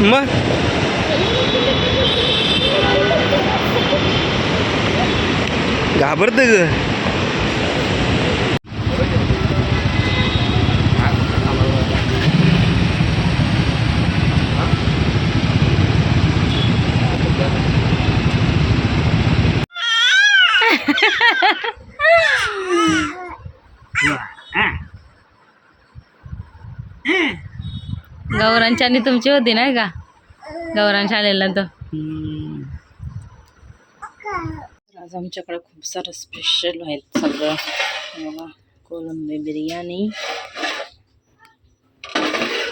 मग? घाबरत ग. गौरांची आणि तुमची होती नाही का? गौरांच्या आलेला तर आज आमच्याकडे खूप सारं स्पेशल आहेत सगळं. बघा कोलंबी बिर्याणी.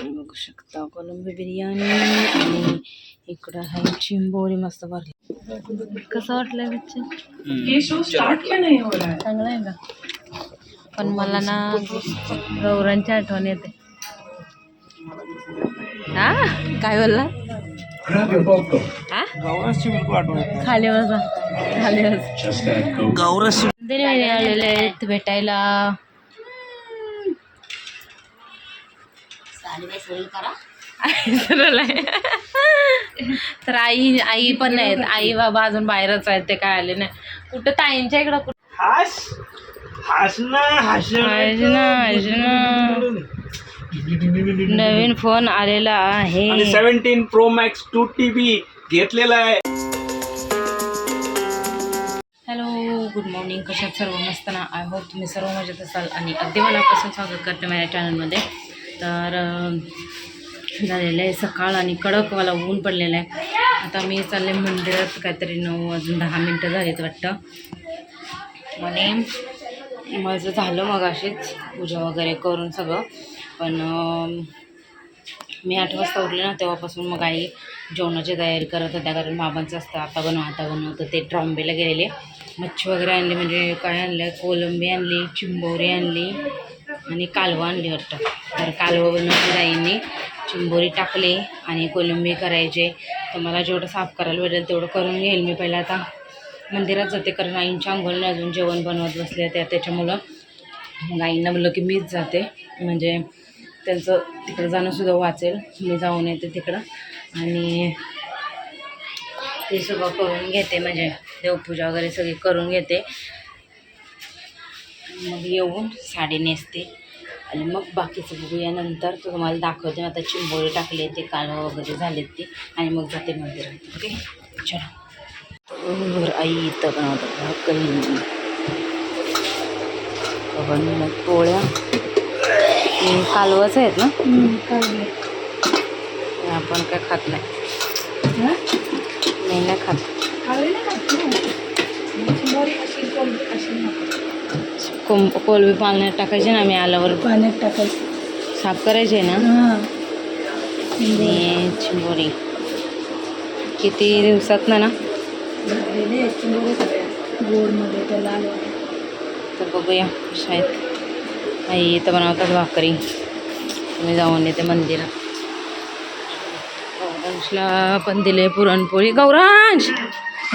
बघू शकता कोलंबी बिर्याणी. आणि इकडं आहे चिंबोरी मस्त भरली. कसं वाटलंय बच्चे चांगलं आहे का? पण मला ना गौरांची आठवण येते. हा? काय बोलला? हा? खाली आलेले आहेत भेटायला. तर आई आई पण नाहीत आई बाबा अजून बाहेरच आहेत ते काय आले नाही. कुठं ताईंच्या इकडं कुठं? हास हास ना हास हास ना, हास ना. नवीन फोन आलेला आहे. आणि seventeen pro max two TB घेतलेला आहे. हॅलो गुड मॉर्निंग कशात सर्व? मस्त ना? आय होप तुम्ही सर्व मजेत असाल आणि अगदी मनापासून स्वागत करते माझ्या चॅनलमध्ये तर झालेलं आहे सकाळ आणि कडक मला ऊन पडलेलं आहे. आता मी चालले मंदिरात काहीतरी नऊ अजून दहा मिनटं झालीत वाटतं. आणि माझं झालं मग अशीच पूजा वगैरे करून सगळं. पण मी आठ वाजता उठले ना तेव्हापासून मग आई जेवणाची तयारी करत होत्या. कारण बाबांचं असतं आता बनव आता बनव. तर ते ट्रॉम्बेला गेलेले. मच्छी वगैरे आणली म्हणजे काय आणलं? कोलंबी आणली चिंबोरी आणली आणि कालवं आणली वाटतं. तर कालवं बनवली आईने चिंबोरी टाकली आणि कोलंबी करायचे. तर मला जेवढं साफ करायला भेटेल तेवढं करून घेईल मी पहिला आता. मंदिरात जाते कारण आईंच्या अंघोळने अजून जेवण बनवत बसले त्या त्याच्यामुळं मग आईंना म्हणलं की मीच जाते. म्हणजे त्यांचं तिकडं जाणंसुद्धा वाचेल. मी जाऊन येते तिकडं. आणि ते सगळं करून घेते म्हणजे देवपूजा वगैरे सगळी करून घेते. मग येऊन साडी नेसते. आणि मग बाकीचं बघूया नंतर. तुम्हाला दाखवते. आता चिंबोळी टाकले ते कालवं वगैरे झालेत ते. आणि मग जाते मंदिरात. ओके? चला. आई इथं बनवतात. भाकरी बनवलं पोळ्या. कालवच आहेत ना? आपण काय खात नाही. नाही नाही खात. कोंब कोलबी पाण्यात टाकायचे ना मी आल्यावर. पाण्यात टाकायचं. साफ करायचे ना? हां. चिंबोरी. किती दिवसात ना ना? चिंबोरे. तर बघूया आहेत. आई इथं बनवतात भाकरी. मी जाऊन येते मंदिरात. गौरांशला पण दिले पुरणपोळी. गौरांश!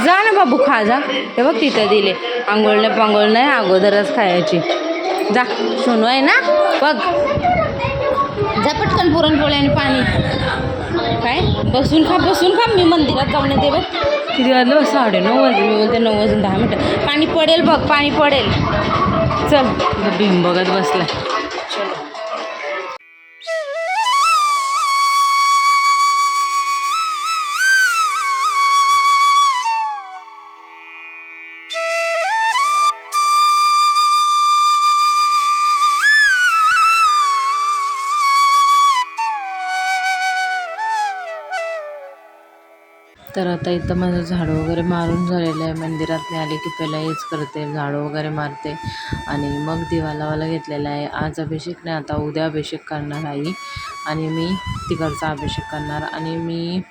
जा ना बाबू खा जा. ते बघ तिथं दिले. आंघोळ नाही पांघोळ नाही अगोदरच खायची. जा सोनू आहे ना? बघ. जा पटकन पुरणपोळी आणि पाणी. काय? बसून खा बसून खा. मी मंदिरात जाऊन येते बघ. किती वाजलं? साडे नऊ वाजले. मी बोलते नऊ वाजून दहा मिनटं. पाणी पडेल बघ पाणी पडेल. चल. बिंब भीम बघत बसलाय. तर आता इथं माझं झाडं वगैरे मारून झालेलं आहे. मंदिरात मी आले की पहिला हेच करते. झाडं वगैरे मारते. आणि मग दिवा लावायला घेतलेला आहे. आज अभिषेक नाही आता उद्या अभिषेक करणार आई आणि मी तिकडचा अभिषेक करणार. आणि मी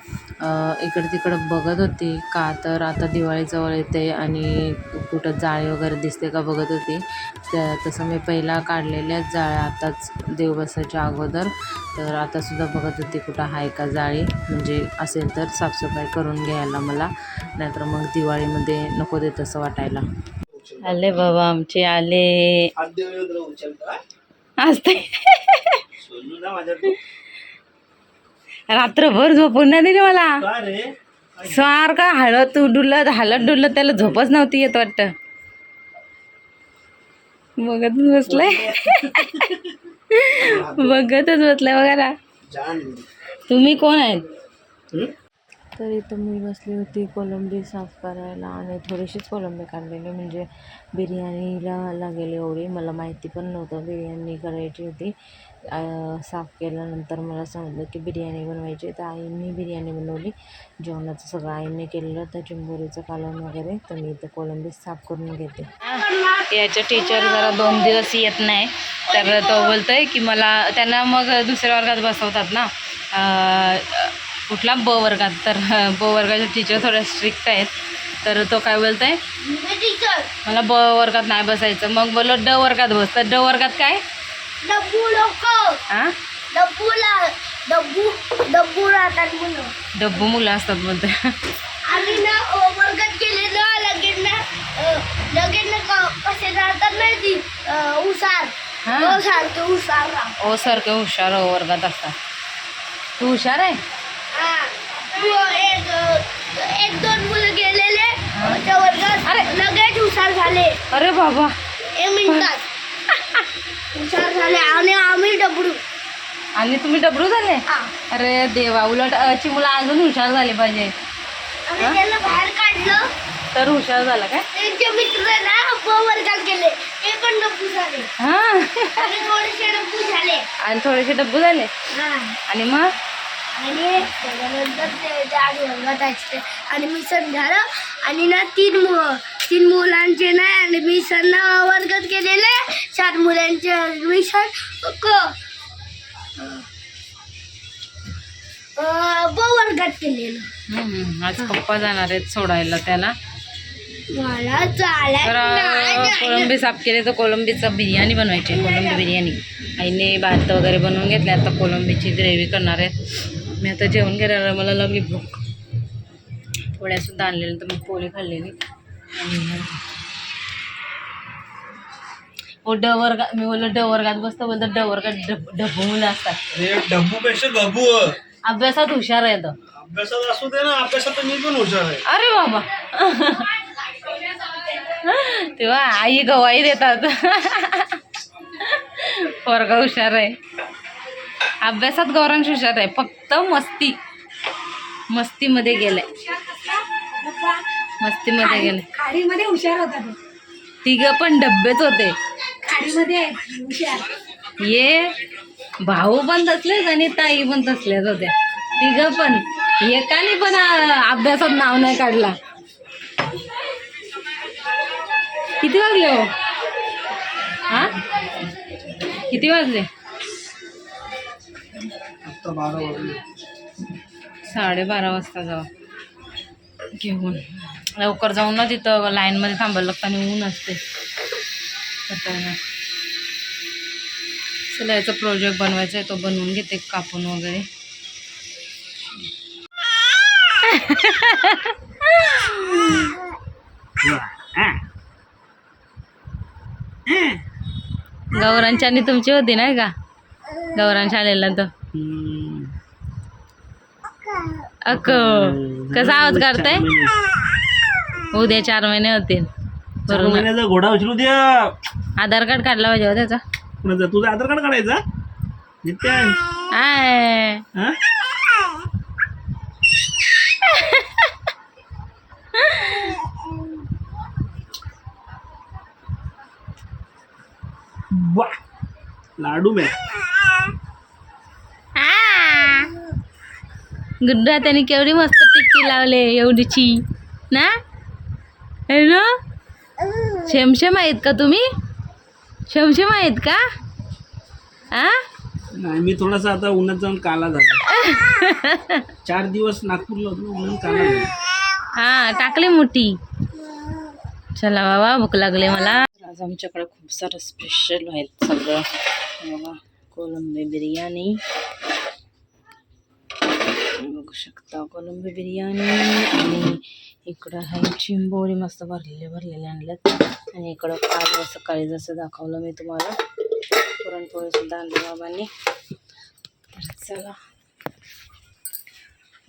इकडं तिकडं बघत होती का तर आता दिवाळी जवळ येते आणि कुठं जाळी वगैरे दिसते का बघत होती. त्या तसं मी पहिला काढलेल्याच जाळ्या आताच देव बसायच्या अगोदर. तर आतासुद्धा बघत होती कुठं आहे का जाळी. म्हणजे असेल तर साफसफाई करून घ्यायला मला. नाहीतर मग दिवाळीमध्ये नको देत असं वाटायला. आले बाबा आमचे आले. आज ते- रात्रभर झोपून नाही दिली मला. सारखा हळद डुलत हलत डुलत त्याला झोपच नव्हती येत वाटतं. बघतच बसलाय. बघतच बसलाय बघा ना. तुम्ही कोण आहेत? हं? तर इथं मी बसली होती कोलंबी साफ करायला आणि थोडीशीच कोलंबी काढलेली म्हणजे बिर्याणीला लागेल एवढी. मला माहिती पण नव्हतं बिर्याणी करायची होती. साफ केल्यानंतर मला समजलं की बिर्याणी बनवायची. तर आईने बिर्याणी बनवली. जेवणाचं सगळं आईने केलेलं तर चिंबोरीचं कालवण वगैरे तर मी इथं कोलंबी साफ करून घेते. याच्या टीचर जरा दोन दिवस येत नाही. तर तो बोलतोय की मला त्यांना मग दुसऱ्या वर्गात बसवतात ना. कुठला ब वर्गात तर ब वर्गाचे टीचर थोडे स्ट्रिक्ट आहेत. तर तो काय बोलतोय? मला ब वर्गात नाही बसायचं. मग बोललो ड वर्गात बस. तर ड वर्गात काय? डब्बू लोक. हां डब्बूला डब्बू डब्बू राहतात मुलं. डब्बू मुलं असतात बोलते ओ सारखे हुशार वर्गात असतात. तू हुशार आहे? एक दोन मुलं गेलेले. त्या वर्गात अरे. लगेच हुशार झाले. अरे बाबा. एक मिनिटात. हुशार झाले आणि आम्ही डबडू. आणि तुम्ही डबरू झाले? हा. अरे देवा उलट अची मुलं अजून हुशार झाले पाहिजे. त्याला बाहेर काढलं. तर हुशार झाला काय? त्यांचे मित्र ना वर्गात गेले. ते पण डब्बू झाले. हां. आणि थोडेसे डब्बू झाले. आणि थोडेसे डब्बू झाले. हा. आणि मग? आणि त्याच्यानंतर ते आधी वर्गात असते आणि मी सण झालं. आणि ना तीन मु तीन मुलांचे ना ॲडमिशन वर्गात केलेले. चार मुलांचे ॲडमिशन क ब वर्गात केलेलं. आज पप्पा जाणार आहेत सोडायला त्याला. मला. कोलंबी साफ केली तर कोलंबीचा बिर्याणी बनवायची आहे, कोलंबी बिर्याणी. आईने भात वगैरे बनवून घेतले. आता कोलंबीची ग्रेव्ही करणार आहे मी आता जेवण केल्यावर मला लागली भूक. पोळ्यासुद्धा आणलेल्या तर मी पोळी खाल्लेली. आणि ओ ड वर्गात मी बोललो ड वर्गात बसतो बोलतो ड वर्गात डब डब्बू मुलं असतात. डब्बू पेक्षा गबू अभ्यासात हुशार आहे तो. अभ्यासात असू दे ना अभ्यासात तर मी पण हुशार आहे. अरे बाबा. तेव्हा आई गवाई देतात. पोरगा हुशार आहे. अभ्यासात गौरांश हुशार आहे. फक्त मस्ती. मस्तीमध्ये गेलाय. मस्तीमध्ये गेले खाडीमध्ये हुशार होता तो. तिघ पण डब्बेच होते. खाडीमध्ये हुशार. ये भाऊ पण तसलेच आणि ताई पण तसल्याच होत्या. तिघ पण. एकाने पण अभ्यासात नाव नाही काढला. किती वाजले हो? हा किती वाजले? वाजता बारा वाजले साडेबारा वाजता जाऊ घेऊन. लवकर जाऊन ना तिथं लाईनमध्ये थांबायला लागतं आणि ऊन असते. तर चला याचा प्रोजेक्ट बनवायचा आहे तो बनवून घेते कापून वगैरे. गौरांची आणि तुमची होती नाही का? गौरांच्या आलेला तर अक. कसा आवाज काढताय? उद्या चार महिने महिन्याचा घोडा उचलू द्या. आधार कार्ड काढला पाहिजे हो त्याचा. तुझा आधार कार्ड काढायचा? आय. हा? वा. लाडू मॅ गुड्डा त्याने केवढी मस्त टिक्की लावले एवढीची. ना? हॅलो शेमशेम आहेत का तुम्ही? शेमशेम आहेत का? आ? नाही मी थोडासा आता उन्हात जाऊन काला झाला. चार दिवस नागपूरला होतो म्हणून काला झाला. हा टाकली मोठी. चला बाबा भूक लागली मला. आज आमच्याकडे खूप सारं स्पेशल आहेत सगळं. बाबा कोलंबी बिर्याणी बघू शकता कोलंबी बिर्याणी आणि इकडं आहे चिंबोरी मस्त भरलेले भरलेले आणल्यात आणि इकडं काल सकाळी जसं दाखवलं मी तुम्हाला पुरणपोळीसुद्धा आणली बाबांनी चला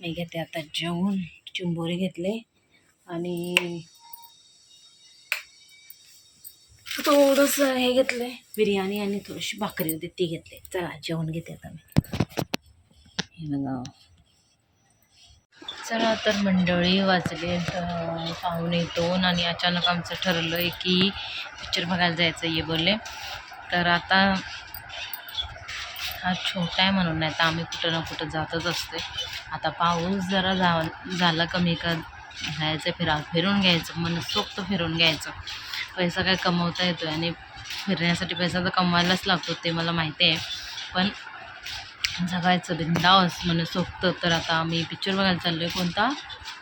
मी घेते आता जेवून चिंबोरी घेतले आणि थोडंसं हे घेतलंय. बिर्याणी आणि थोडीशी भाकरी होती ती घेतली. चला जेवण घेते आता मी. हे बघा. चला तर मंडळी वाचले पाहुणे दोन आणि अचानक आमचं ठरलं आहे की पिक्चर बघायला जायचं ये बोलले. तर आता हा छोटा आहे म्हणून नाही तर आम्ही कुठं ना कुठं जातच असते आता पाऊस जरा जा झाला कमी का जायचं फिरा फिरून घ्यायचं मनसोक्त फिरून घ्यायचं. पैसा काय कमवता येतो आणि फिरण्यासाठी पैसा तर कमवायलाच लागतो ते मला माहिती आहे. पण जगायचं बिंदावस मनसोक्त म्हणजे तर आता मी पिक्चर बघायला चाललो आहे कोणता?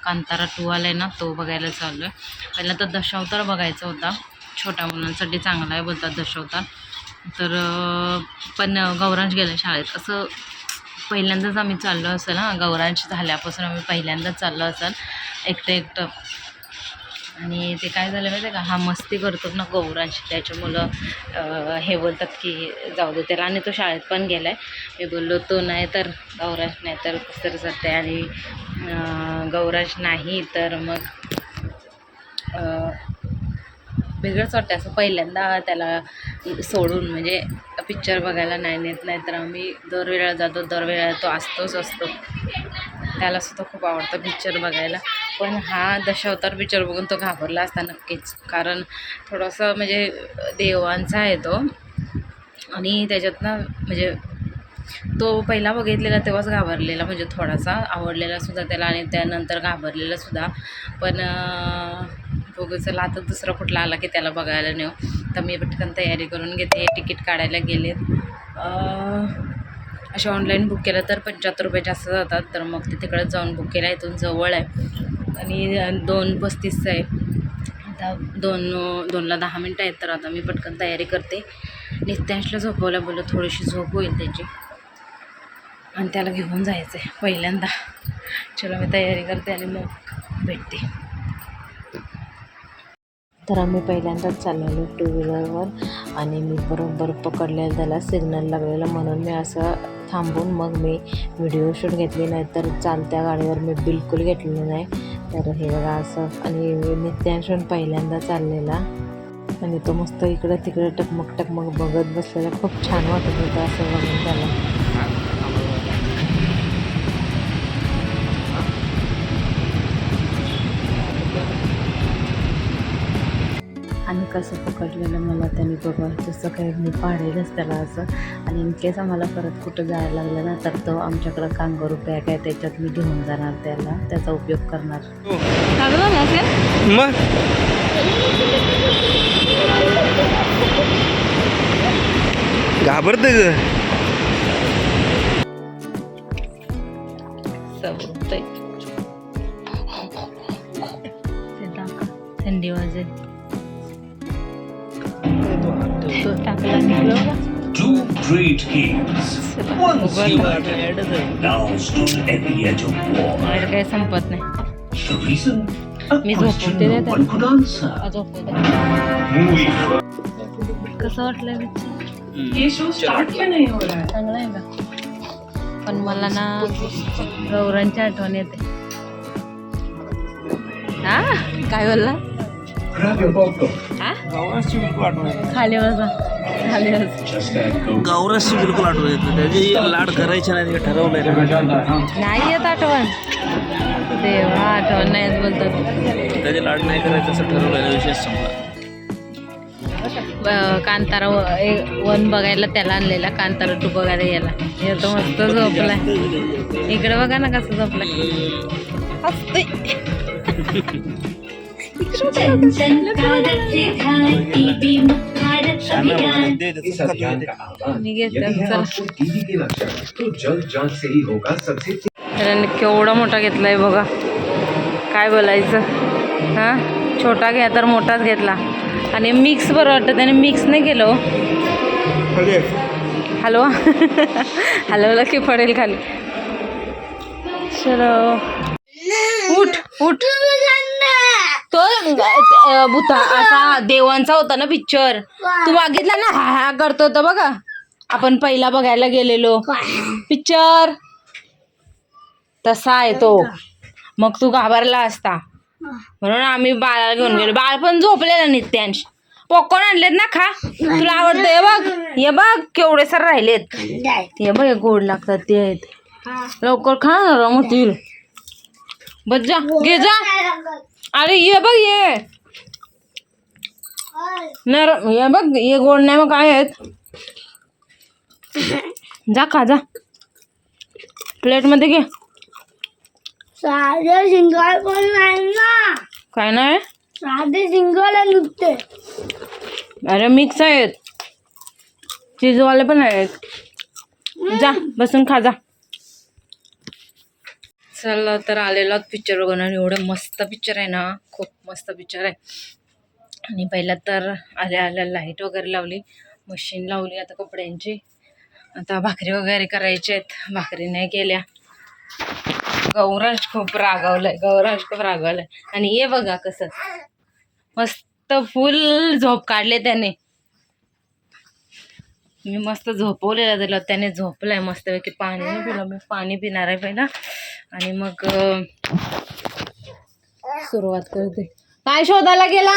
कांतारा टू आला आहे ना तो बघायला चाललो आहे पहिला तर दशावतार बघायचा होता. छोट्या मुलांसाठी चांगला आहे बोलतात दशावतार. तर पण गौरांश गेला शाळेत. असं पहिल्यांदाच आम्ही चाललो असेल ना गौरांश झाल्यापासून आम्ही पहिल्यांदाच चाललो असेल. एकटं एकटं. आणि ते काय झालं माहिती आहे का? हा मस्ती करतो ना गौरांश. त्याच्या मुलं हे बोलतात की जाऊ दे. त्याला आणि तो शाळेत पण गेला आहे मी बोललो तो नाही तर गौरांश नाही तर कसं जाते आणि गौराश गौरांश नाही तर मग वेगळंच वाटतं असं पहिल्यांदा त्याला सोडून म्हणजे पिक्चर बघायला नाही नेत नाही तर आम्ही दरवेळेला जातो दरवेळेला तो असतोच असतो. त्याला सुद्धा खूप आवडतं पिक्चर बघायला. पण हा दशावतार पिक्चर बघून तो घाबरला असता नक्कीच. कारण थोडंसं म्हणजे देवांचा आहे तो. आणि त्याच्यात ना म्हणजे तो पहिला बघितलेला तेव्हाच घाबरलेला म्हणजे थोडासा आवडलेला सुद्धा त्याला आणि त्यानंतर घाबरलेला सुद्धा. पण बघू चला आता दुसरा कुठला आला की त्याला बघायला नेऊ. तर मी पटकन तयारी करून घेते. तिकीट काढायला गेलेत. अं, असे ऑनलाईन बुक केलं तर पंच्याहत्तर रुपये जास्त जातात. तर मग ते तिकडं जाऊन बुक केलं. इथून जवळ आहे. आणि दोन पस्तीसचं आहे. आता दोन दोनला दहा मिनटं आहेत. तर आता मी पटकन तयारी करते. नित्यांशला झोपवल्या बोललं थोडीशी झोप होईल त्याची. आणि त्याला घेऊन जायचं आहे पहिल्यांदा. चलो मी तयारी करते आणि मग भेटते. तर आम्ही पहिल्यांदाच चाललेलो टू व्हीलरवर आणि मी बरोबर पकडलेलं त्याला सिग्नल लागलेलं म्हणून मी असं थांबून मग मी व्हिडिओ शूट घेतली. नाही तर चालत्या गाडीवर मी बिलकुल घेतलेलं नाही. तर हे बघा असं आणि नित्यांश पण पहिल्यांदा चाललेला. आणि तो मस्त इकडं तिकडं टकमक टकमक बघत बसलेला. खूप छान वाटत होतं असं बघून त्याला. कसं पकडलेलं मला त्यांनी बघा तसं काही मी पाडेलच त्याला असं. आणि इन केस आम्हाला परत कुठं जायला लागलं ना तर तो आमच्याकडं कांगारू पॅक आहे त्याच्यात मी घेऊन जाणार त्याला. त्याचा उपयोग करणार. मग? घाबरते थंडी वाजेल. Two great kings, once united, now stood at the edge of war. माझं काही संपत नाही The reason? A me question no one could answer. Movie first. कसं वाटलं ये शो स्टार्ट क्यों नहीं हो रहा है चांगला आहे का पण मला ना गौरांची आठवण येते हा काय बोलला खाली बसा खाली. गौराशी बिलकुल आठवण येत नाही. त्याची लाड करायचे नाही ठरवलंय. नाही येत आठवण. देवा आठवण नाही येत बोलतात. त्याचे लाड नाही करायचं असं ठरवलंय संपला. ब- कांतारा वन बघायला त्याला आणलेला कांतारा टू बघायला गेला हे तो मस्त झोपलाय. इकडे बघा ना कसं झोपलाय. केवढा मोठा घेतलाय बघा. काय बोलायचं? हां? छोटा घ्या तर मोठाच घेतला. आणि मिक्स बरं वाटतं त्याने मिक्स नाही केलं हो. हॅलो? हलवा हलवलं की पडेल खाली. चलो. उठ उठ. तो अ, भूता असा देवांचा होता ना पिक्चर तू मागितला ना? हा हा करतो होता बघा. आपण पहिला बघायला गेलेलो. पिक्चर तसा आहे तो. मग तू घाबरला असता. म्हणून आम्ही बाळाला घेऊन गेलो. बाळ पण झोपलेलं नित्यांश. पॉपकॉर्न आणलेत ना खा. तुला आवडतं हे बघ. हे बग केवढे सर राहिलेत. हे बघ हे गोड लागतात ते आहेत. लवकर खा ना रमतील बस जा. घे जा. अरे ये बघ ये. नरम हे बघ हे गोड नाही मग काय आहेत? जा खा जा. प्लेटमध्ये घे. साधे सिंगल पण नाही ना? काय नाही? साधे सिंगल आहे नुसते. अरे मिक्स आहेत. चीजवाले पण आहेत. जा बसून खा जा. चला तर आलेलो पिक्चर बघून आणि एवढं मस्त पिक्चर आहे ना खूप मस्त पिक्चर आहे. आणि पहिला तर आल्या आल्या लाइट वगैरे लावली मशीन लावली आता कपड्यांची. आता भाकरी वगैरे करायची आहेत भाकरी नाही केल्या. गौराज खूप रागावलाय गौराज खूप रागावलाय. आणि ये बघा कसं मस्त फुल झोप काढले त्याने. मी मस्त झोपवलेला त्याला त्याने झोपलाय मस्तपैकी. पाणी नाही पिलं मी पाणी पिणार आहे पहिला. आणि मग सुरुवात करते. काय शोधायला गेला?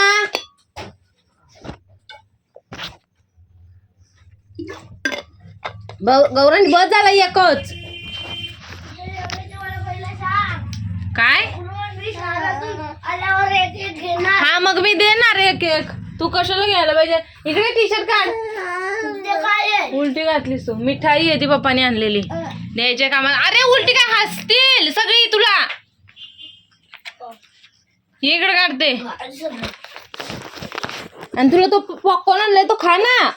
गौरंज बस झाला एकच. काय? हा मग मी देणार एक एक. तू कशाला घ्यायला पाहिजे? इकडे टी शर्ट काढ? उलटी घातलीस तू. मिठाई आहे ती पप्पाने आणलेली. द्यायच्या कामाला. अरे उलटी काय हसतील सगळी तुला? इकडे काढते आणि तुला तो पॉपकॉर्न आणलाय तो खा ना.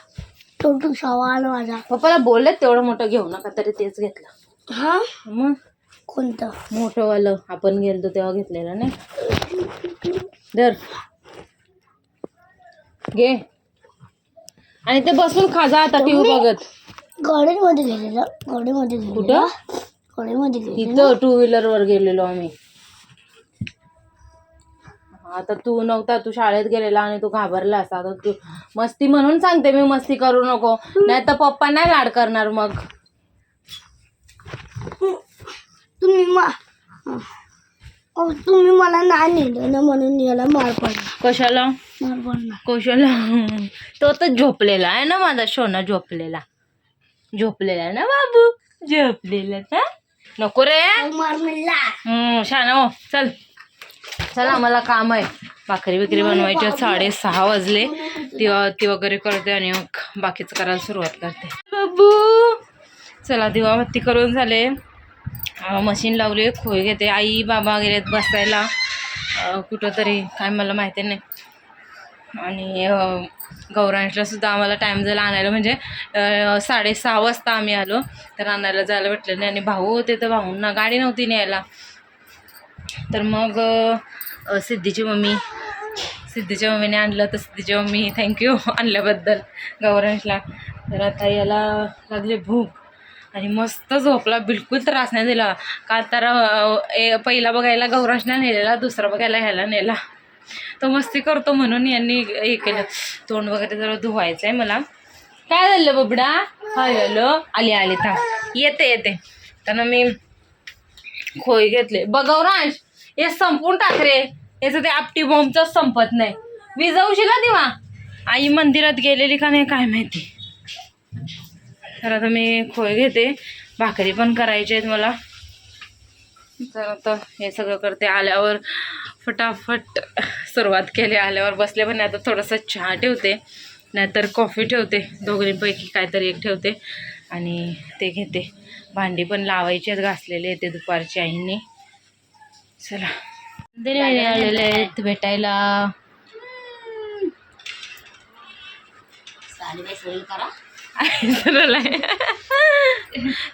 तो तू सवाल माझा. पप्पाला बोलले तेवढं मोठं घेऊ नका तरी तेच घेतलं. हा? मग? कोणतं? मोठं वालं आपण गेलतो तेव्हा घेतलेलं नाही? धर. घे. आणि ते बसून खा जा आता टीव्ही बघत. गाडीमध्ये गेलेलं. गाडीमध्ये गेलेलं. कुठं? गाडीमध्ये गेलेलं. इथं टू व्हीलर वर गेलेलो आम्ही. आता तू नव्हता तू शाळेत गेलेला आणि तू घाबरला असा आता तू मस्ती म्हणून सांगते मी मस्ती करू नको. नाही तर पप्पा नाही लाड करणार मग. तुम्ही मा अहो, तुम्ही मला नाही नेलं ना म्हणून याला मार पडला. कशाला? मार पडला. कशाला? तो तर झोपलेला आहे ना माझा सोना झोपलेला. झोपलेला ना बाबू? झोपलेला ना नको रे. हम्म, शाना हो चल. चल आम्हाला काम आहे. भाकरी बिकरी बनवायची. साडेसहा वाजले. ती ती वगैरे करते आणि मग बाकीचं करायला सुरुवात करते. बाबू. चला दिवाबत्ती करून झाले. मशीन लावली खोय घेते. आई बाबा गेलेत बसायला. अं, कुठं तरी काय मला माहिती नाही. आणि गौरांशला सुद्धा आम्हाला टाईम झाला आणायला. म्हणजे साडेसहा वाजता आम्ही आलो. तर आणायला जायला भेटलं नाही. आणि भाऊ होते तर भाऊंना गाडी नव्हती न्यायला. तर मग सिद्धीची मम्मी सिद्धीच्या मम्मीने आणलं. तर सिद्धीची मम्मी थँक्यू आणल्याबद्दल गौरांशला. तर आता याला लागली भूक. आणि मस्त झोपला. बिलकुल त्रास नाही दिला. का तर ए- पहिला बघायला गौरांशला नेलेला. दुसरा बघायला ह्याला नेला. तो मस्ती करतो म्हणून यांनी हे केलं. तोंड वगैरे जरा धुवायचं आहे मला. काय झालं बबडा? Hi hello. आली आली था येते येते. त्यांना मी खोय घेतले बघवरांश हो, हे संपून टाक रे. याचं ते आपटी बॉम्बच संपत नाही. विजवशील का दिवा? आई मंदिरात गेलेली का नाही काय माहिती. तर आता मी खोय घेते. भाकरी पण करायची आहेत मला. तर आता हे सगळं करते. आल्यावर फटाफट सुरुवात केली. आल्यावर बसले पण आता थोडंसं चहा ठेवते. नाहीतर कॉफी ठेवते. दोघींपैकी काहीतरी एक ठेवते. आणि ते घेते. भांडी पण लावायची आहेत. घासलेले ते दुपारची आईंनी. चला. आलेले आहेत भेटायला.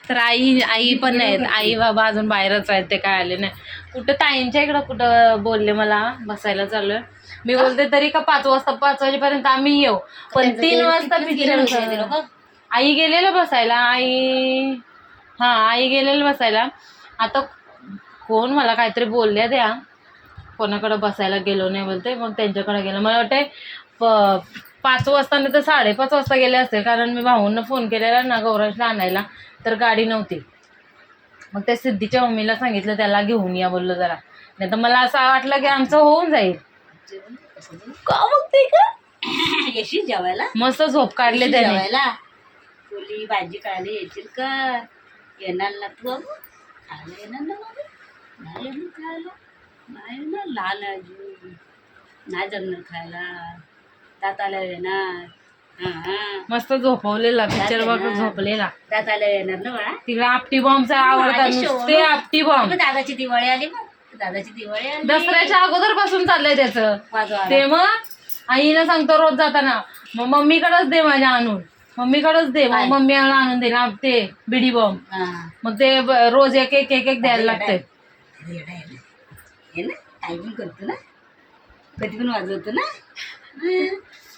तर आई आई पण नाहीत आई बाबा अजून बाहेरच आहेत. ते काय आले नाही. कुठं ताईंच्या इकडं कुठं बोलले मला बसायला चाललोय. मी बोलते तरी का पाच वाजता पाच वाजेपर्यंत आम्ही येऊ. पण तीन वाजता picture- आई गेलेलं बसायला आई हा आई गेलेलं बसायला. आता कोण मला काहीतरी बोलले द्या. कोणाकडे बसायला गेलो नाही बोलते मग त्यांच्याकडे गेलो. मला वाटते पाच वाजता नाही तर साडेपाच वाजता गेले असते कारण मी भाऊंना फोन केलेला ना गौरांशला आणायला तर गाडी नव्हती. मग त्या सिद्धीच्या मम्मीला सांगितलं त्याला घेऊन या बोललो जरा. नाही तर मला असं वाटलं की आमचं होऊन जाईल. का मग ते का? येशील जेवायला? मस्त झोप काढले येशील त्याने. जेवायला? भाजी खायला येशील का? येणार ना तू बाबू खायला येणार ना बाबू नाही येणार खायला? नाही ना लहान आहे अजून नाही जमणार खायला. तात आल्या येणार. मस्त झोपवलेला पिक्चर बघ झोपलेला. तात आल्या येणार ना बाळा? तिकडे आपटी बॉम्बचा आवडता नुसते. आपटी बॉम्ब मग दादाची दिवाळी आली मग. दादाची दिवाळी आली. दसऱ्याच्या अगोदरपासून चाललंय त्याचं. वाजवा ते मग आईला सांगतो रोज जाताना मग मम्मीकडेच दे माझ्या आणून. मम्मीकडेच दे मग? मम्मी आणून दे ना ते बिडी बॉम्ब हां. मग ते ब- रोज एक एक एक एक द्यायला लागते येडा आहे. ना. हे ना काही पण करतो ना. कधी पण वाजवतो ना. हं.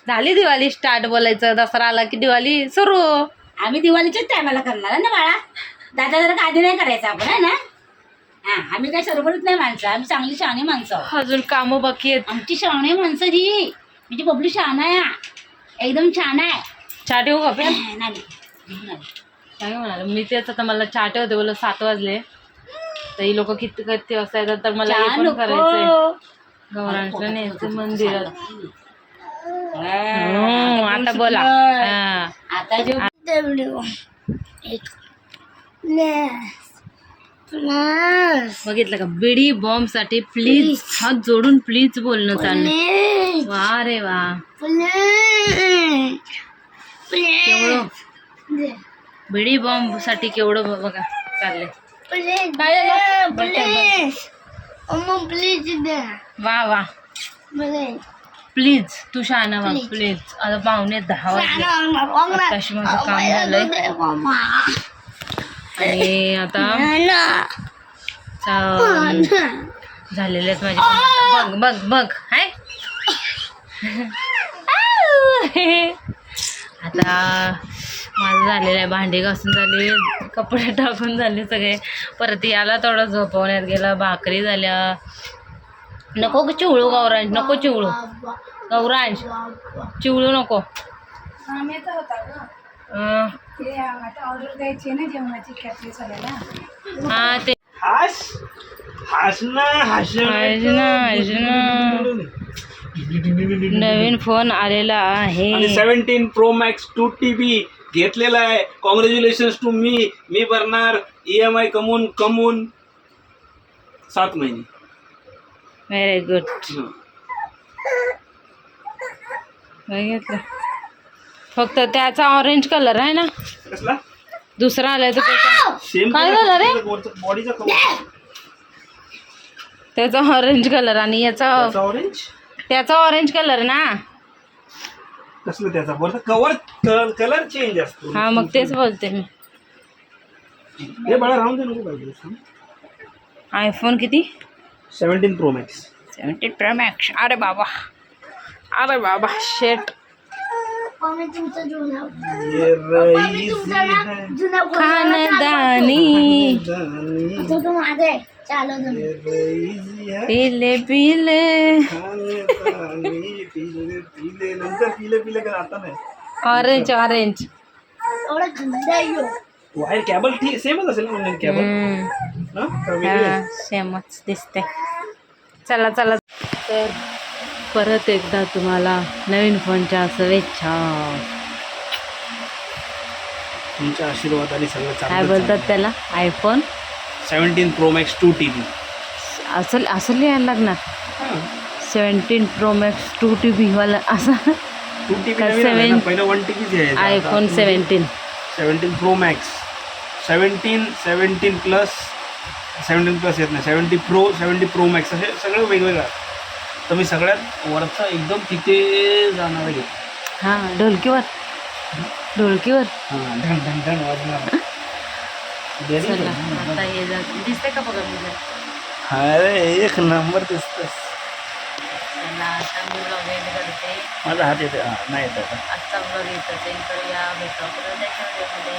झाली दिवाळी स्टार्ट बोलायचं. दसरा आला की दिवाळी सुरू. आम्ही दिवाळीच्याच टायमाला करणार आहे ना बाळा? दादा जरा आधी नाही करायचं आपण आहे ना? हा आम्ही काही सरबडत नाही माणसं आम्ही चांगली शहाणी माणसं आहोत. अजून कामं बाकी आहेत. आमची शहाणी माणसं ही म्हणजे बबलू शहाणा आहे. एकदम छान आहे. चहा ठेवू का नाही. काय म्हणाल मी तेच आता मला चहा ठेवते बोल सात वाजले. तर ही लोक किती किती वाजता येतात? तर मला हे चहा पण नको. करायचंय. गौरांचं न्यायचं मंदिरात. आता बोला. आता जे बघितलं का? बिडी बॉम्ब साठी प्लीज़ हात जोडून प्लीज़ बोलणं चाललं वा रे वा. केवढं? बिडी बॉम्ब साठी केवढं बघा चाललंय. प्लीज़ प्लीज़ अम्मा प्लीज़ द्या. वा वा. प्लीज तू शहाणा Please. प्लीज. आता पाहुणे दहा वाजले. आत्ताशी माझं काम झालंय. आणि आता झालेले आहेत माझे. बघ बघ बघ. हाय. आता माझं झालेलं आहे भांडी घासून झाली कपडे टाकून झाले सगळे. परत याला थोडं झोपवण्यात गेलं भाकरी झाल्या. नको ग चिवळू गौरांश नको चिवळू. गौरांश चिवळू नको. हा ते. हास हास ना हास हास ना, हास ना. नवीन फोन आलेला आहे. आणि seventeen pro max two T B घेतलेला आहे. कॉंग्रॅच्युलेशन टू मी मी भरणार. ई एम आय कमवून कमवून सात महिने. Very good. बघितलं. फक्त त्याचा ऑरेंज कलर आहे ना? कसला? दुसरा आलाय सेम काय झालं रे? त्याचा ऑरेंज कलर आणि याचा ऑरेंज त्याचा ऑरेंज कलर ना? कसलं त्याचा? कवर कलर चेंज असतो. हा मग तेच बोलते मी. हे बाळा राहून दे नको पाहिजे आयफोन किती? Seventeen pro max seventeen pro max अरे बाबा। अरे बाबा शेट खानदानी। पीले पीले। पीले पीले। Orange orange wire cable same cable सेमच दिसते चला चला. तर परत एकदा तुम्हाला नवीन फोनच्या शुभेच्छा. तुमच्या आशीर्वादाने सगळं काय बोलतात त्याला? IPhone seventeen pro max two T B असं असं लिहायला लागणार? Seventeen pro max two T B वाला असं. टू टी बी seven- पहिलं वन टी आहे iPhone seventeen seventeen pro max seventeen seventeen plus seventeen plus येत नाही. Seventy pro seventy pro max असे सगळं वेगवेगळं. तर मी सगळ्यात वरचा एकदम तिथे जाणार आहे. हां ढोलकीवर. ढोलकीवर. हां ढण ढण ढण वाजणार. चला. आता हे जा का बघा अरे एक नंबर दिसतोस चला आता मी ब्लॉग एंड करते माझा हात येते हां नाही येत आता. आजचा ब्लॉग इथं सेंड करूया भेटू परत व्हिडिओमध्ये